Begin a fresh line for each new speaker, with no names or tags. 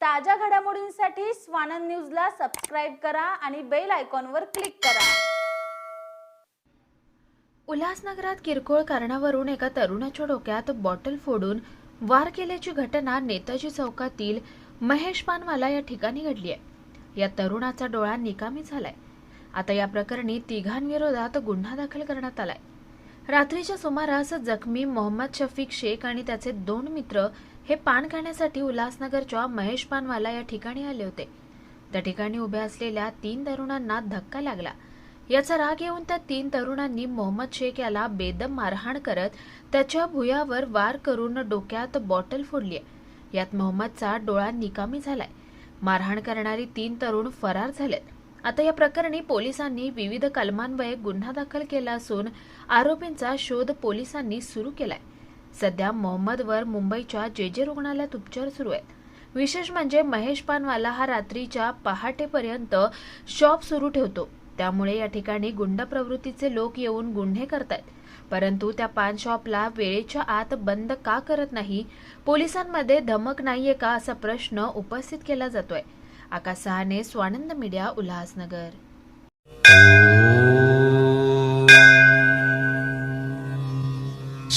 ताज्या घडामोडींसाठी स्वानंद न्यूजला सबस्क्राईब करा आणि बेल आयकॉनवर क्लिक करा.
उल्हासनगरात किरकोळ कारणावरून एका तरुणाच्या डोक्यात बॉटल फोडून वार केल्याची घटना नेताजी चौकातील महेश पानवाला या ठिकाणी घडली आहे. या तरुणाचा डोळा निकामी झालाय. आता या प्रकरणी तिघांविरोधात गुन्हा दाखल करण्यात आलाय. रात्रीच्या सुमारास जखमी मोहम्मद शफीक शेख आणि त्याचे दोन मित्र हे पान खाण्यासाठी उल्हासनगरच्या महेश पानवाला या ठिकाणी आले होते. त्या ठिकाणी उभ्या असलेल्या तीन तरुणांना धक्का लागला. याचा राग येऊन त्या तीन तरुणांनी मोहम्मद शेख याला बेदम मारहाण करत त्याच्या भुयावर वार करून डोक्यात बॉटल फोडली यात मोहम्मदचा डोळा निकामी झालाय. मारहाण करणारी तीन तरुण फरार झालेत. आता या प्रकरणी पोलिसांनी विविध कलमान्वये गुन्हा दाखल केला असून आरोपींचा शोध पोलिसांनी सुरू केलाय. सध्या मोहम्मदवर मुंबईच्या जे जे रुग्णालयात उपचार सुरू आहेत. विशेष म्हणजे महेश पानवाला हा रात्रीच्या पहाटेपर्यंत शॉप सुरू ठेवतो. त्यामुळे या ठिकाणी गुंड प्रवृत्तीचे लोक येऊन गुन्हे करतायत. परंतु त्या पान शॉपला वेळेच्या आत बंद का करत नाही पोलिसांमध्ये धमक नाहीये का असा प्रश्न उपस्थित केला जातोय. आकाश सहाने स्वानंद मीडिया उल्हासनगर.